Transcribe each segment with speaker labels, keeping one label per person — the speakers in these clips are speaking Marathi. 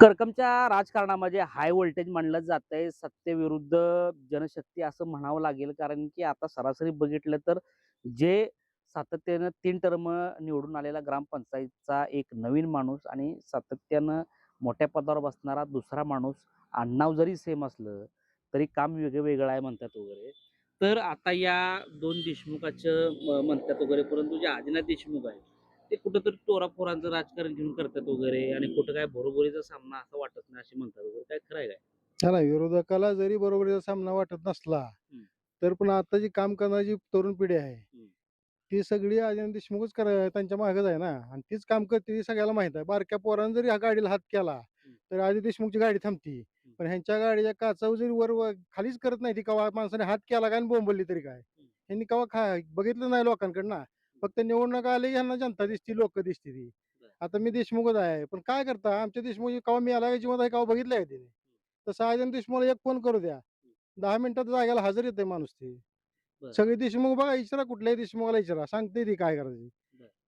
Speaker 1: करकमच्या राजकारणामध्ये हाय व्होल्टेज मानलं आहे सत्तेविरुद्ध जनशक्ती असं म्हणावं लागेल. कारण की आता सरासरी बघितलं तर जे सातत्यानं तीन टर्म निवडून आलेला ग्रामपंचायतचा एक नवीन माणूस आणि सातत्यानं मोठ्या पदावर बसणारा दुसरा माणूस आडनाव जरी सेम असलं तरी काम वेगळं वेगळं आहे म्हणतात वगैरे. तर आता या दोन देशमुखाचं म्हणतात वगैरे परंतु जे आदिनाथ देशमुख आहे ते कुठंतरी टोराफोरांचं राजकारण घेऊन करतात वगैरे आणि कुठं काय बरोबरीचा सामना असं वाटत नाही असे म्हणतात वगैरे. काय खरं आहे काय?
Speaker 2: त्याला विरोधकाला जरी बरोबरीचा सामना वाटत नसला. तर पण आता जी काम करणारी जी तरुण पिढी आहे. ती सगळी अजय देशमुखच करा त्यांच्या मागच आहे ना. आणि तीच काम करते ती सगळ्याला माहीत आहे. बारक्या पोरानं जरी ह्या गाडीला हात केला तर अजय देशमुखची गाडी थांबती. पण ह्यांच्या गाडीच्या काचावर जरी वर खालीच करत नाही ती कवा माणसाने हात केला काय आणि बोंबलली तरी काय? ह्यांनी कवा खा बघितलं नाही लोकांकडनं. फक्त निवडणूक आले की ह्यांना जनता दिसती लोक दिसती ती. आता मी देशमुखच आहे पण काय करता? आमच्या देशमुख कवा मी आला जिवंत आहे कवा बघितलं आहे तिने? तसं अजय देशमुखला एक फोन करू द्या. दहा मिनिटात जागेला हजर येते माणूस ते. सगळे देशमुख बघा इचारा कुठल्याही देशमुखाला इचारा सांगते ती काय करायची.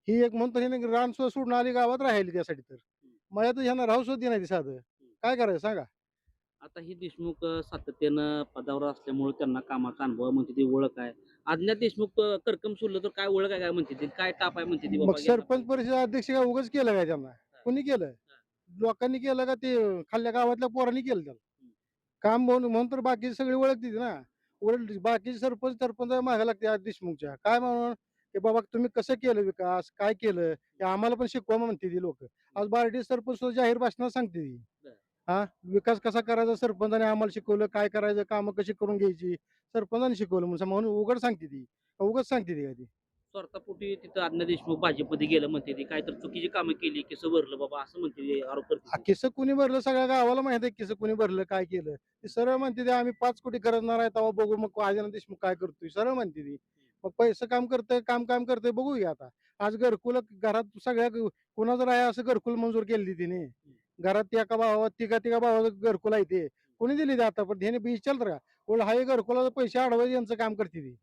Speaker 2: ही एक म्हणतो रान सोडून आली गावात राहिली त्यासाठी तर. मला तर ह्यांना राहू सुद्धा नाही ती साधं. काय करायचं सांगा?
Speaker 1: आता ही देशमुख सातत्यानं पदावर असल्यामुळे त्यांना कामाचा अनुभव म्हणते ती ओळख आहे. अज्ञात देशमुख करकम सोडलं तर काय ओळख आहे काय म्हणते ती? काय टाप आहे म्हणते ती
Speaker 2: मग
Speaker 1: बाबा? गेला
Speaker 2: सरपंच परिषद अध्यक्ष काय उगाच केलं काय त्यांना? कोणी केलं? लोकांनी केलं का ते खाल्ल्या गावातल्या पोरांनी केलं त्याला? काम म्हणून म्हणून तर बाकी सगळी ओळखते ना. उलट बाकीचे सरपंच सरपंच मागे लागते आज देशमुखच्या. काय म्हणून? की बाबा तुम्ही कसं केलं विकास? काय केलं? हे आम्हाला पण शिकवा म्हणते ती लोक. आज बार्टी सरपंच सुद्धा जाहीर भाषणात सांगते ती. हा? विकास कसा करायचा? सरपंचाने आम्हाला शिकवलं. काय करायचं? कामं कशी करून घ्यायची? सरपंचाने शिकवलं म्हणून म्हणून उघड सांगते ती. उगाच सांगते ती का ती?
Speaker 1: स्वार्थापोटी तिथं अज्ञात देशमुख भाजपमध्ये गेलं म्हणते ती. काय तर चुकीची कामं केली कसं भरलं बाबा असं म्हणते आरोप करते
Speaker 2: कुणी भरलं? सगळ्या गावाला माहीत आहे किस्सं कुणी भरलं काय केलं? ते सरळ म्हणते ते आम्ही पाच कोटी करणार आहे तेव्हा बघू मग आदिनाथ देशमुख काय करतोय. सरळ म्हणते ती. मग पैसे काम करतंय काम काम करतंय बघूया आता. आज घरकुल घरात सगळ्या कुणाचं आहे असं घरकुल मंजूर केली तिने. घरात एका भावात तिघा तिघा भावाचं घरकुल आहे ते. कोणी दिली ते आता? पण त्याने विचारलं का? ओळ हाय घरकुलाचं पैसे अडवायचे यांचं काम करते ती.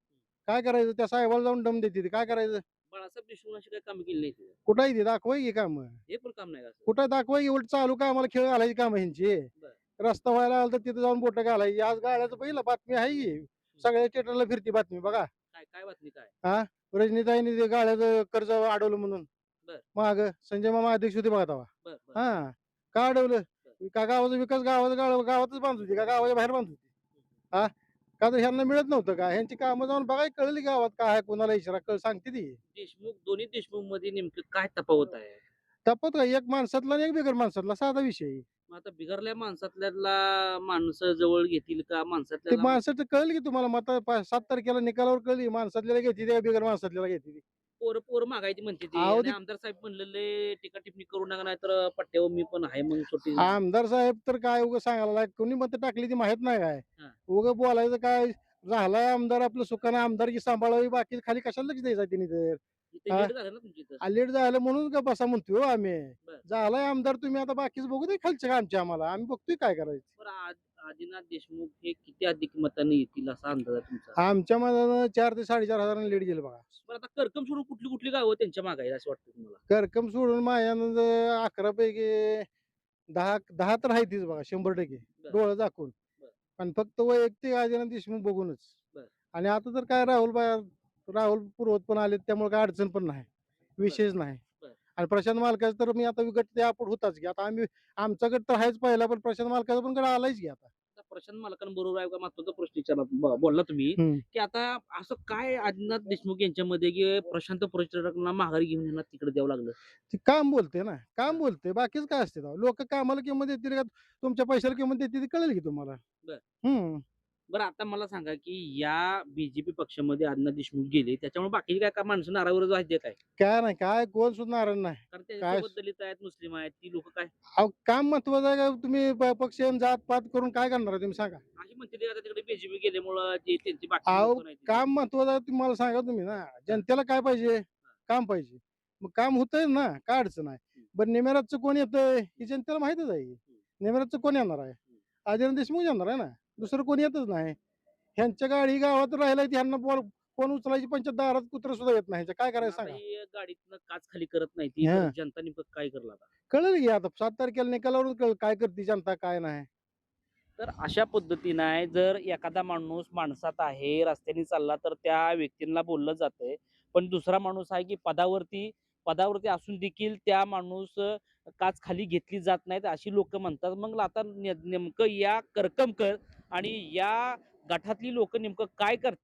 Speaker 2: काय करायचं? त्या साहेबाला जाऊन दम देते ती. काय करायचं?
Speaker 1: बाळासाहेब देशमुख अशी काय कामं केली नाही तिथं.
Speaker 2: कुठं आहे ती? दाखवाय की काम.
Speaker 1: हे पण काम नाही का असं?
Speaker 2: कुठं दाखवाय उलट चालू का आम्हाला खेळ घालायची काम ह्यांची. रस्ता व्हायला आला तर तिथे जाऊन बोट घालायची. आज गाड्याचं पहिलं बातमी आहे की सगळ्या थिएटरला फिरती बातमी बघा.
Speaker 1: काय काय बातमी काय?
Speaker 2: रजनीताईने ते गाड्याचं कर्ज अडवलं म्हणून.
Speaker 1: बर.
Speaker 2: माग. संजय मामा अध्यक्ष होते बघा तेव्हा.
Speaker 1: बर बर.
Speaker 2: हा. का अडवलं का गावाचा विकास गावाचा गाव गावातच बांधत होती का गावाच्या बाहेर बांधत होती? हा? का तर ह्यांना मिळत नव्हतं का? ह्यांची कामं जाऊन बघाय कळली गावात काय आहे कोणाला इशारा कळ सांगते ती.
Speaker 1: देशमुख दोन्ही देशमुखमध्ये नेमकं काय तफावत आहे?
Speaker 2: तपत का एक माणसातला आणि एक बिगर माणसातला साधा विषय. आहे.
Speaker 1: मग आता बिघरल्या माणसातल्याला माणसं जवळ घेतील का?
Speaker 2: ते
Speaker 1: माणसातल्या
Speaker 2: माणसाचं कळलं की तुम्हाला मत सात तारखेला निकालावर कळली माणसातल्याला घेते त्या बिगर माणसातल्याला घेते
Speaker 1: पोरं पोरं मागायची म्हणते ती.
Speaker 2: अहो,
Speaker 1: आणि
Speaker 2: ते-
Speaker 1: आमदार साहेब म्हणलेले टीका टिप्पणी करू नका नाही तर पट्ट्यावर मी पण आहे मग
Speaker 2: आमदार साहेब तर काय उगं सांगायला लाग- कोणी मत टाकली ती माहीत नाही काय.
Speaker 1: हा.
Speaker 2: उगं बोलायचं काय? झालाय आमदार आपलं सुखानं आमदारकी सांभाळावी बाकी खाली कशाला लक्ष द्यायचं तिने तर हा.
Speaker 1: लेट झालं ना तुमची इथं.
Speaker 2: लेट झालं म्हणून का बसा म्हणतोय हो आम्ही
Speaker 1: बर.
Speaker 2: झालाय आमदार तुम्ही आता बाकीच बघू दे खालचं का आमच्या आम्हाला आम्ही बघतोय काय करायचं
Speaker 1: बरं आदिनाथ देशमुख हे किती अधिक मताने येतील असा अंदाज आहे तुमचा
Speaker 2: आमच्या मनानं चार ते साडेचार हजारांनी लेट गेलं बघा
Speaker 1: बरं आता करकम सोडून कुठली कुठली गावं त्यांच्या मागायला असं वाटतं तुम्हाला
Speaker 2: करकम सोडून मायानं अकरा पैकी दहा दहा तर आहे तीच बघा शंभर टक्के. डोळं दाखवून. आणि फक्त वैयक्तिक आदिनाथ देशमुख बघूनच.
Speaker 1: बर.
Speaker 2: आणि आता तर काय राहुल बाया राहुल पुरवत पण आले त्यामुळे काय अडचण पण नाही. विशेष नाही.
Speaker 1: बर.
Speaker 2: आणि प्रशांत मालकाचं तर मी आता गट ते आपण होताच की आता आम्ही आमचा गट तर आहेच पहिला पण प्रशांत मालकाचा पण गट आलायच आता
Speaker 1: आता. प्रशांत मालकांबरोबर आहे का? महत्त्वाचा प्रश्न विचारला बोलला तुम्ही. की आता असं काय आदिनाथ देशमुख यांच्यामध्ये की प्रशांत परिचारकांना माघारी घेऊन यांना तिकडे द्यावं लागलं?
Speaker 2: ते काम बोलते ना. काम बोलते. बाकीच काय असते? लोक कामाला किंमत देतील का? तुमच्या पैशाला किंमत देतील ते कळेल की तुम्हाला.
Speaker 1: बर.
Speaker 2: हम्म.
Speaker 1: बरं आता मला सांगा की या बीजेपी पक्षामध्ये आदिनाथ देशमुख गेले त्याच्यामुळे बाकी काय का माणसं नारावर आहेत देत आहे
Speaker 2: काय नाही काय कोण सुद्धा नाही.
Speaker 1: कारण त्यांच्यासोबत दलित आहेत मुस्लिम आहेत ती लोक काय?
Speaker 2: अहो काम महत्वाचं आहे का? तुम्ही प- पक्ष आणि जात पात करून काय करणार आहे तुम्ही सांगा.
Speaker 1: अशी म्हणते ते आता तिकडे बीजेपी गेल्यामुळं जे त्यांची बाकी
Speaker 2: अहो,
Speaker 1: लोकं नाहीत.
Speaker 2: काम महत्वाचं आहे तुम्हाला सांगा तुम्ही ना. जनतेला काय पाहिजे? काम पाहिजे. मग काम होतंय ना काय अडचण आहे? बरं नेमेराजचं कोण येतंय? ही जनतेला माहितच आहे. नेमेराजचं कोण येणार आहे? आदिनाथ देशमुख येणार आहे ना? दुसरं कोणी येतच नाही. ह्यांच्या गाडी गावात राहिला ह्यांना बोल कोण उचलायची पंचायत दारात कुत्र सुद्धा येत नाही. ह्याचं काय करायचं सांगा?
Speaker 1: गाडीतनं काच खाली करत नाही ती
Speaker 2: हा.
Speaker 1: जनता नेमकं काय करला
Speaker 2: कळेल की आता सात तारखेला निकालावरून कळ काय करते जनता काय नाही.
Speaker 1: तर अशा पद्धतीनं आहे जर एखादा माणूस माणसात आहे रस्त्याने चालला तर त्या व्यक्तींना बोललं जातंय. पण दुसरा माणूस आहे की पदावरती पदावरती असून देखील त्या माणूस अं, काच खाली घेतली जात नाहीत अशी लोक म्हणतात. मग आता ने- नेमकं या करकमकर आणि या गटातली लोक नेमकं काय करतात?